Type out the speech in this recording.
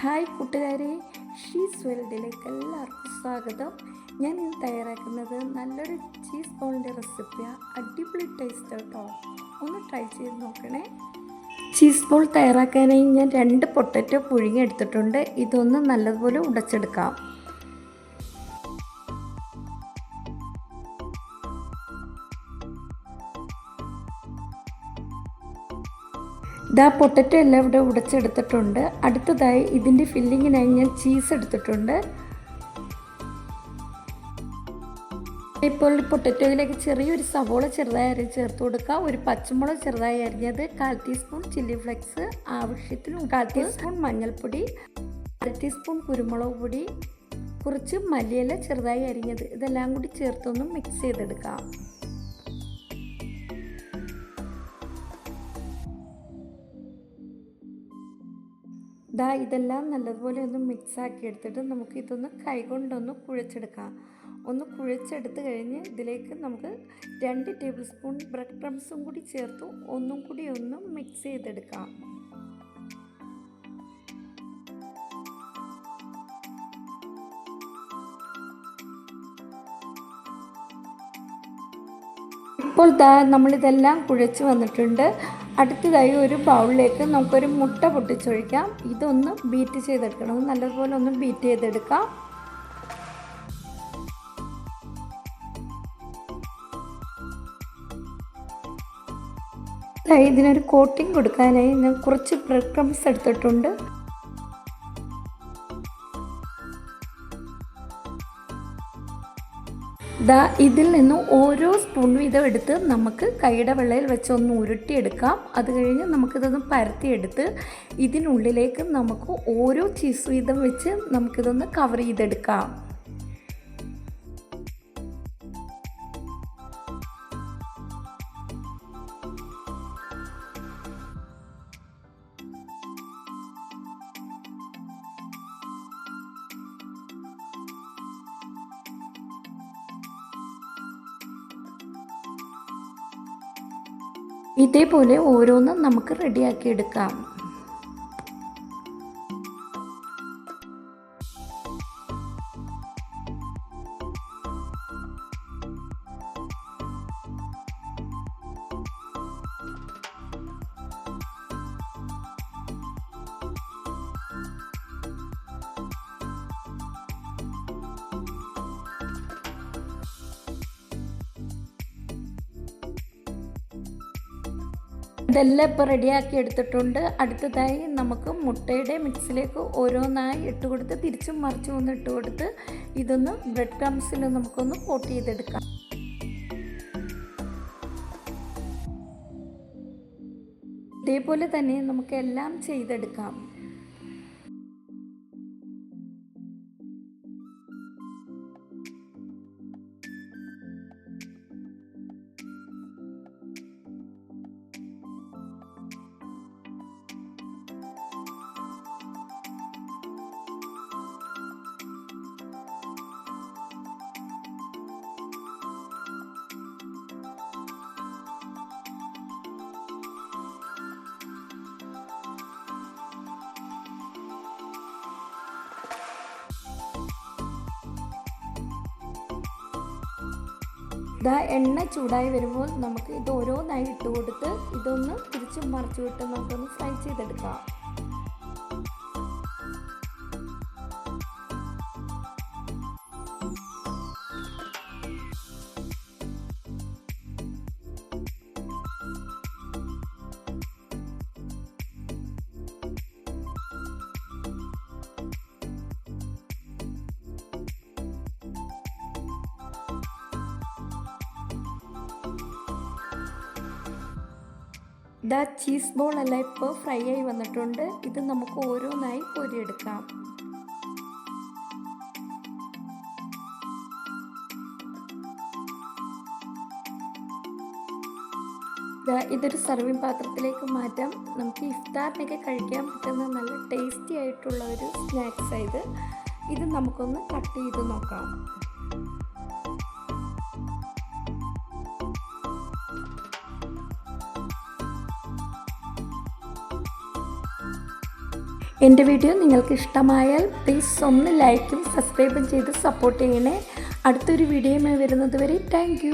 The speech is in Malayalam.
ഹായ് കൂട്ടുകാരെ ഷീസ് വേൾഡിലേക്ക് എല്ലാവർക്കും സ്വാഗതം. ഞാൻ ഇന്ന് തയ്യാറാക്കുന്നത് നല്ലൊരു ചീസ് ബോളിന്റെ റെസിപ്പിയാണ് അടിപൊളി ടേസ്റ്റ് കേട്ടോ ഒന്ന് ട്രൈ ചെയ്ത് നോക്കണേ. ചീസ് ബോൾ തയ്യാറാക്കാനായി ഞാൻ രണ്ട് പൊട്ടറ്റോ പുഴുങ്ങി എടുത്തിട്ടുണ്ട്. ഇതൊന്ന് നല്ലതുപോലെ ഉടച്ചെടുക്കാം. ഇതാ പൊട്ടറ്റോ എല്ലാം ഇവിടെ ഉടച്ചെടുത്തിട്ടുണ്ട്. അടുത്തതായി ഇതിന്റെ ഫില്ലിങ്ങിനായി ഞാൻ ചീസ് എടുത്തിട്ടുണ്ട്. ഇപ്പോൾ പൊട്ടറ്റോയിലേക്ക് ചെറിയൊരു സവോള ചെറുതായി അരി ചേർത്ത് കൊടുക്കുക ഒരു പച്ചമുളക് ചെറുതായി അരിഞ്ഞത് കാൽ ടീസ്പൂൺ ചില്ലി ഫ്ലെക്സ് ആവശ്യത്തിനും കാൽ ടീസ്പൂൺ മഞ്ഞൾപ്പൊടി അര ടീസ്പൂൺ കുരുമുളക് പൊടി കുറച്ച് മല്ലിയില ചെറുതായി അരിഞ്ഞത്. ഇതെല്ലാം കൂടി ചേർത്തൊന്ന് മിക്സ് ചെയ്തെടുക്കാം. ദാ ഇതെല്ലാം നല്ലതുപോലെ ഒന്ന് മിക്സ് ആക്കി എടുത്തിട്ട് നമുക്ക് ഇതൊന്ന് കൈകൊണ്ടൊന്ന് കുഴച്ചെടുക്കാം. ഒന്ന് കുഴച്ചെടുത്ത് കഴിഞ്ഞ് ഇതിലേക്ക് നമുക്ക് രണ്ട് ടേബിൾ സ്പൂൺ ബ്രെഡ് ക്രംസും കൂടി ചേർത്ത് ഒന്നും കൂടി ഒന്ന് മിക്സ് ചെയ്തെടുക്കാം. ഇപ്പോൾ ദാ നമ്മളിതെല്ലാം കുഴച്ച് വന്നിട്ടുണ്ട്. അടുത്തതായി ഒരു ബൗളിലേക്ക് നമുക്കൊരു മുട്ട പൊട്ടിച്ചൊഴിക്കാം. ഇതൊന്ന് ബീറ്റ് ചെയ്തെടുക്കണം. നല്ലതുപോലെ ഒന്ന് ബീറ്റ് ചെയ്തെടുക്കാം. ഇതിനൊരു കോട്ടിംഗ് കൊടുക്കാനായി ഞാൻ കുറച്ച് ബ്രെഡ് ക്രംസ് എടുത്തിട്ടുണ്ട്. ദാ ഇതിൽ നിന്ന് ഓരോ സ്പൂൺ വീതം എടുത്ത് നമുക്ക് കൈയുടെ വെള്ളയിൽ വെച്ച് ഒന്ന് ഉരുട്ടിയെടുക്കാം. അത് കഴിഞ്ഞ് നമുക്കിതൊന്ന് പരത്തിയെടുത്ത് ഇതിനുള്ളിലേക്ക് നമുക്ക് ഓരോ ചീസ് വീതം വെച്ച് നമുക്കിതൊന്ന് കവർ ചെയ്തെടുക്കാം. ഇതേപോലെ ഓരോന്നും നമുക്ക് റെഡിയാക്കി എടുക്കാം. ഇതെല്ലാം ഇപ്പോൾ റെഡിയാക്കി എടുത്തിട്ടുണ്ട്. അടുത്തതായി നമുക്ക് മുട്ടയുടെ മിക്സിലേക്ക് ഓരോന്നായി ഇട്ട് കൊടുത്ത് തിരിച്ചും മറിച്ചും ഒന്ന് ഇട്ട് കൊടുത്ത് ഇതൊന്ന് ബ്രെഡ് ക്രംസിൽ നമുക്കൊന്ന് കോട്ട് ചെയ്തെടുക്കാം. ഇതേപോലെ തന്നെ നമുക്ക് എല്ലാം ചെയ്തെടുക്കാം. ഇതാ എണ്ണ ചൂടായി വരുമ്പോൾ നമുക്ക് ഇത് ഓരോന്നായി ഇട്ട് കൊടുത്ത് ഇതൊന്ന് തിരിച്ചും മറിച്ചു വിട്ട് നമുക്കൊന്ന് ഫ്രൈ ചെയ്തെടുക്കാം. ദാ ചീസ് ബോൾ എല്ലാം ഇപ്പോൾ ഫ്രൈ ആയി വന്നിട്ടുണ്ട്. ഇത് നമുക്ക് ഓരോന്നായി പൊരിയെടുക്കാം. ഇതൊരു സർവിങ് പാത്രത്തിലേക്ക് മാറ്റാം. നമുക്ക് ഇഫ്താറിനൊക്കെ കഴിക്കാൻ പറ്റുന്ന നല്ല ടേസ്റ്റി ആയിട്ടുള്ള ഒരു സ്നാക്സ് ഇത്. ഇത് നമുക്കൊന്ന് കട്ട് ചെയ്ത് നോക്കാം. എന്റെ വീഡിയോ നിങ്ങൾക്ക് ഇഷ്ടമായാൽ പ്ലീസ് ഒന്ന് ലൈക്കും സബ്സ്ക്രൈബും ചെയ്ത് സപ്പോർട്ട് ചെയ്യണേ. അടുത്തൊരു വീഡിയോയുമായി വരുന്നത് വരെ താങ്ക്